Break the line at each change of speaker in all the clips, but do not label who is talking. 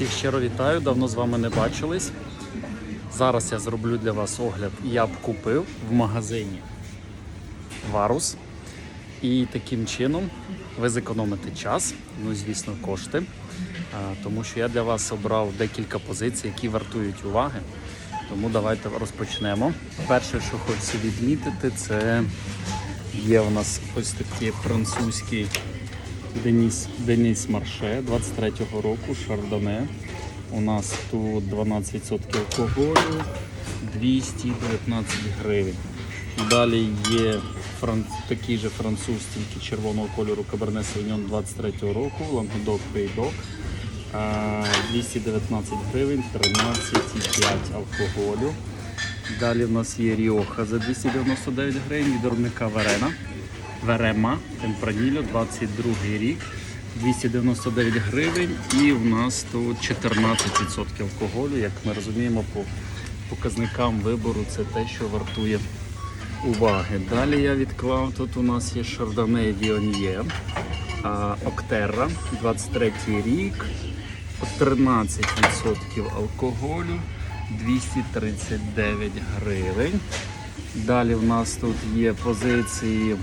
Всіх щиро вітаю, давно з вами не бачились. Зараз я зроблю для вас огляд. Я б купив в магазині Варус. І таким чином ви зекономите час, ну звісно, кошти. Тому що я для вас обрав декілька позицій, які вартують уваги. Тому давайте розпочнемо. Перше, що хочу відмітити, це є у нас ось такий французький Деніс, Деніс Марше 23-го року, Шардоне. У нас тут 12% алкоголю, 219 гривень. Далі є фран... такий же француз, тільки червоного кольору Каберне Савіньон 23-го року, Лангедок Пейдок. 219 гривень, 13,5 алкоголю. Далі в нас є Ріоха за 299 гривень від Верена. Верема Темпраніло, 22 рік, 299 гривень. І в нас тут 14% алкоголю. Як ми розуміємо, по показникам вибору це те, що вартує уваги. Далі я відклав. Тут у нас є Шардоне Віон'є, Октерра, 23 рік, 13% алкоголю, 239 гривень. Далі в нас тут є позиції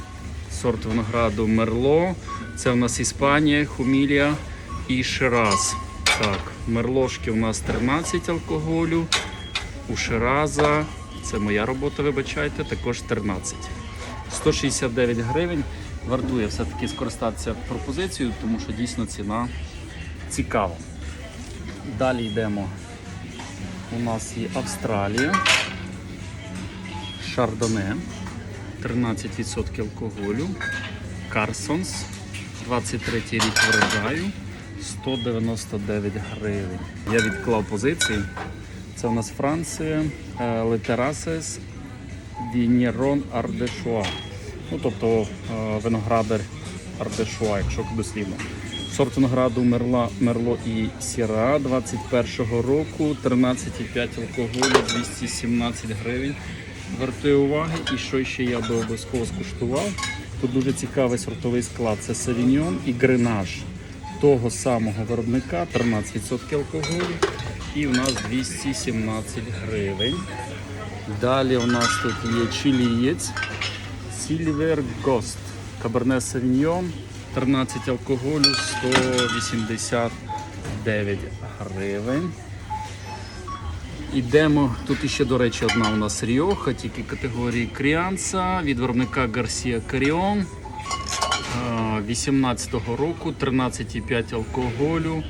сорт винограду Мерло. Це у нас Іспанія, Хумілія і Шираз. Так, Мерлошки у нас 13 алкоголю. У Шираза, це моя робота, вибачайте, також 13. 169 гривень. Вартує все-таки скористатися пропозицією, тому що дійсно ціна цікава. Далі йдемо. У нас є Австралія, Шардоне, 13% алкоголю, Карсонс, 23 рік врожаю, 199 гривень. Я відклав позиції. Це у нас Франція, Летерасес, Вінєрон Ардешуа. Ну, тобто е, виноградар Ардешуа, якщо дослівно. Сорт винограду Мерла, Мерло і Сіра 21-го року, 13,5 алкоголю, 217 гривень. Вартує уваги. І що ще я би обов'язково скуштував. Тут дуже цікавий сортовий склад. Це Савіньон і Гренаж того самого виробника, 13% алкоголю. І в нас 217 гривень. Dалі у нас тут є чилієць, Silver Ghost, Cabernet Sauvignon, 13 алкоголю, 189 гривень. Ідемо, тут іще, до речі, одна у нас Ріоха, тільки категорії Кріанса від виробника Гарсія Каріон. 18-го року, 13,5 алкоголю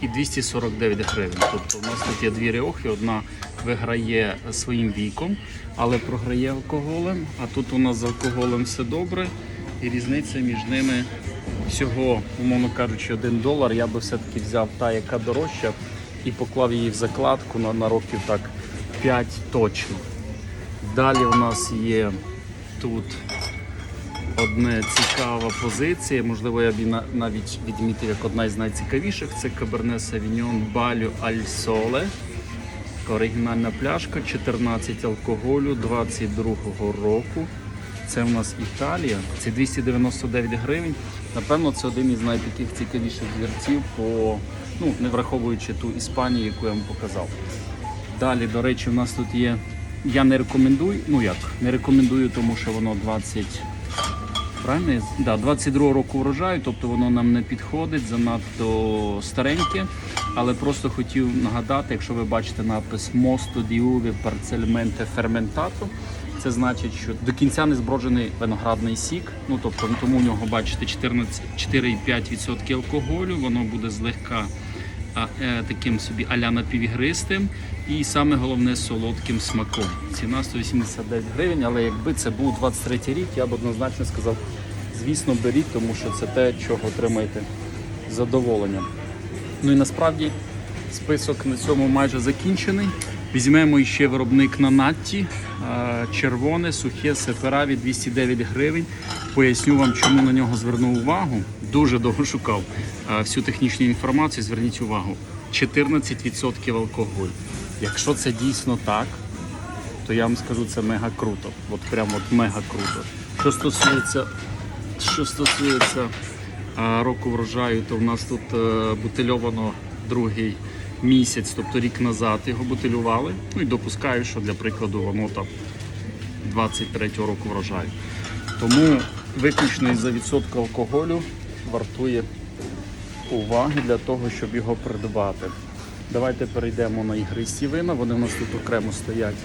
і 249 гривень. Тобто у нас тут є дві ріохи, одна виграє своїм віком, але програє алкоголем. А тут у нас з алкоголем все добре. І різниця між ними всього, умовно кажучи, 1 долар. Я би все-таки взяв та, яка дорожча, і поклав її в закладку на, на років так 5 точно. Далі у нас є тут одна цікава позиція. Можливо, я б її навіть відмітив як одна із найцікавіших. Це Cabernet Sauvignon Балю Аль Соле. Оригінальна пляшка, 14 алкоголю 22-го року. Це у нас Італія. Це 299 гривень. Напевно, це один із найтаких цікавіших двірців, по, ну, не враховуючи ту Іспанію, яку я вам показав. Далі, до речі, у нас тут є. Я не рекомендую, ну як, не рекомендую, тому що воно 20. Правильно? Да, 22 року врожаю, тобто воно нам не підходить, занадто стареньке. Але просто хотів нагадати, якщо ви бачите напис Мосто uve parzialmente fermentato, це значить, що до кінця не зброджений виноградний сік. Ну тобто тому у нього бачите 14 4,5% алкоголю, воно буде злегка е, таким собі аля напівігристим і саме головне солодким смаком. Ціна 189 гривень, але якби це був 23 рік, я б однозначно сказав, звісно, беріть, тому що це те, чого отримаєте задоволення. Ну і насправді список на цьому майже закінчений. Візьмемо ще виробник на натті, е, червоне, сухе, сепераві 209 гривень. Поясню вам, чому на нього звернув увагу. Дуже довго шукав е, всю технічну інформацію. Зверніть увагу: 14% алкоголь. Якщо це дійсно так, то я вам скажу, це мега круто. От прямо от мега круто. Що стосується, що стосується року врожаю, то в нас тут е, бутильовано 22 місяць, тобто рік назад його бутилювали. Ну і допускаю, що для прикладу воно там 23-го року врожаю. Тому виключно із-за відсотку алкоголю вартує уваги для того, щоб його придбати. Давайте перейдемо на ігристі вина. Вони в нас тут окремо стоять.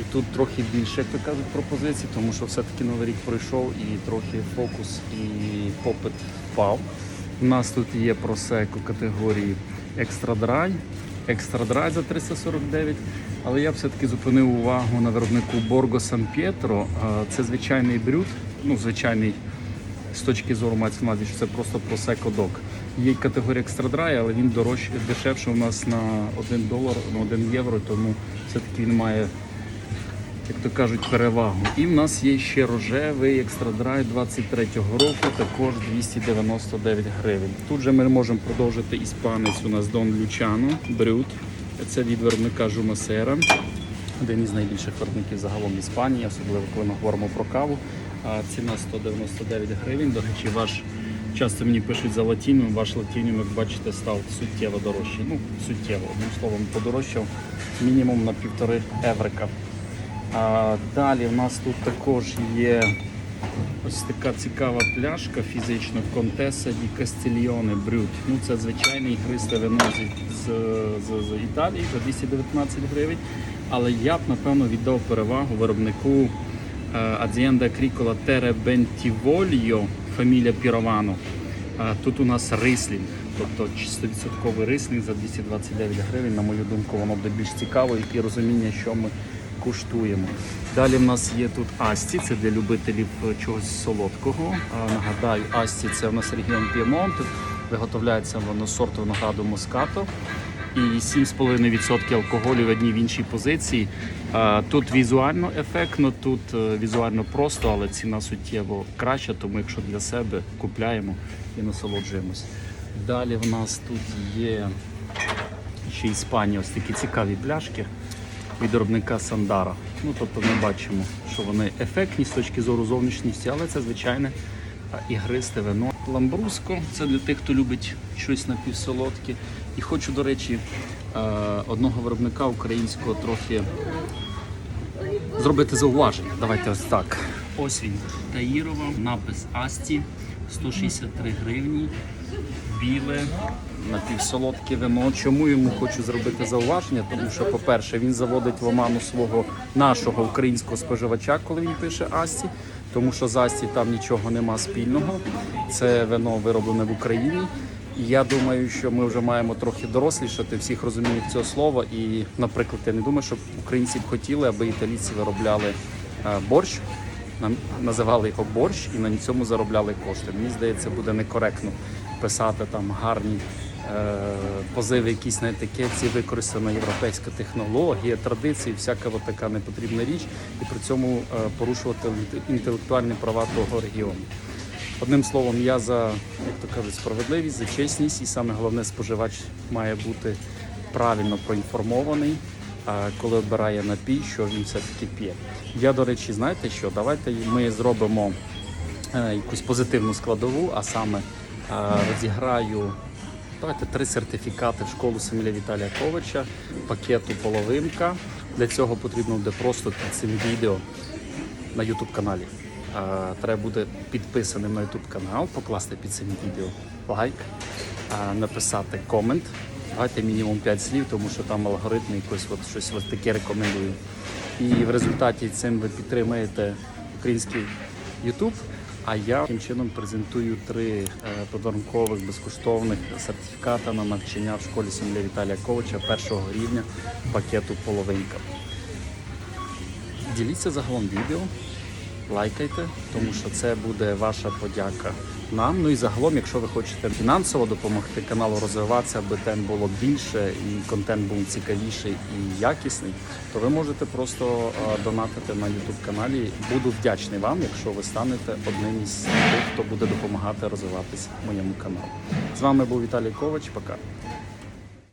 І тут трохи більше, як то кажуть, пропозицій, тому що все-таки новий рік пройшов і трохи фокус і попит впав. У нас тут є просеко категорії Extra Dry, Extra Dry за 349, але я все-таки зупинив увагу на виробнику Borgo San Pietro. Це звичайний брют, ну звичайний з точки зору мається увазі, що це просто просеко док. Є категорія Dry, але він дорожче, дешевше у нас на 1 долар, на 1 євро, тому все-таки він має як то кажуть, перевагу. І в нас є ще рожевий екстрадрай 23-го року, також 299 гривень. Тут же ми можемо продовжити іспанець. У нас Дон Лючано, Брют. Це від виробника Жумасера, один із найбільших виробників загалом Іспанії, особливо коли ми говоримо про каву. Ціна 199 гривень. До речі, ваш часто мені пишуть за латінум, ваш латінум, як бачите, став суттєво дорожчий. Ну, суттєво, одним словом, подорожчав мінімум на півтори еврика. А далі в нас тут також є ось така цікава пляшка фізично Контеса ді Кастильйоне Брют. Ну, це звичайне ігристе вино з, з, з, Італії за 219 гривень. Але я б напевно віддав перевагу виробнику е, Azienda Agricola Terre Bentivoglio, фамілія Піровано. Тут у нас рислінг, тобто 100% рислінг за 229 гривень. На мою думку, воно буде більш цікаво і розуміння, що ми куштуємо. Далі в нас є тут Асті, це для любителів е, чогось солодкого. Нагадаю, Асті це у нас регіон П'ємонт, виготовляється воно з сорту винограду Москато. І 7,5% алкоголю в одній в іншій позиції. Тут візуально ефектно, тут е, візуально просто, але ціна суттєво краща, тому якщо для себе купляємо і насолоджуємось. Далі в нас тут є ще Іспанія, ось такі цікаві пляшки від виробника Сандара. Ну, тобто ми бачимо, що вони ефектні з точки зору зовнішністі, але це звичайне ігристе вино. Ламбруско це для тих, хто любить щось напівсолодке. І хочу, до речі, е, одного виробника українського трохи зробити зауваження. Давайте ось так. Ось він. Таїрова, напис Асті 163 гривні. Біле, напівсолодке вино. Чому йому хочу зробити зауваження? Тому що, по-перше, він заводить в оману свого нашого українського споживача, коли він пише Асті, тому що з Асті там нічого нема спільного. Це вино вироблене в Україні. І я думаю, що ми вже маємо трохи дорослішати всіх розуміннях цього слова. І, наприклад, я не думаю, що українці б хотіли, аби італійці виробляли е, борщ, називали його борщ і на цьому заробляли кошти. Мені здається, буде некоректно писати там гарні е, позиви, якісь на етикетці, використана європейська технологія, традиції, всяка от така непотрібна річ, і при цьому е, порушувати інтелектуальні права того регіону. Одним словом, я за, як то кажуть, справедливість, за чесність, і саме головне, споживач має бути правильно проінформований, коли обирає напій, що він все-таки п'є. Я, до речі, знаєте що? Давайте ми зробимо е, якусь позитивну складову, а саме розіграю давайте три сертифікати в школу Семіля Віталія Ковича, пакету половинка. Для цього потрібно буде просто під цим відео на YouTube каналі. Треба буде підписаним на YouTube канал, покласти під цим відео лайк, написати комент. Давайте мінімум 5 слів, тому що там алгоритм якось от щось от таке рекомендую. І в результаті цим ви підтримаєте український YouTube. А я таким чином презентую три е, подарункових безкоштовних сертифіката на навчання в школі Сім'я Віталія Ковича першого рівня пакету половинка. Діліться загалом відео, лайкайте, тому що це буде ваша подяка нам. Ну і загалом, якщо ви хочете фінансово допомогти каналу розвиватися, аби тем було більше і контент був цікавіший і якісний, то ви можете просто е, донатити на YouTube каналі. Буду вдячний вам, якщо ви станете одним із тих, хто буде допомагати розвиватися моєму каналу. З вами був Віталій Ковач. Пока.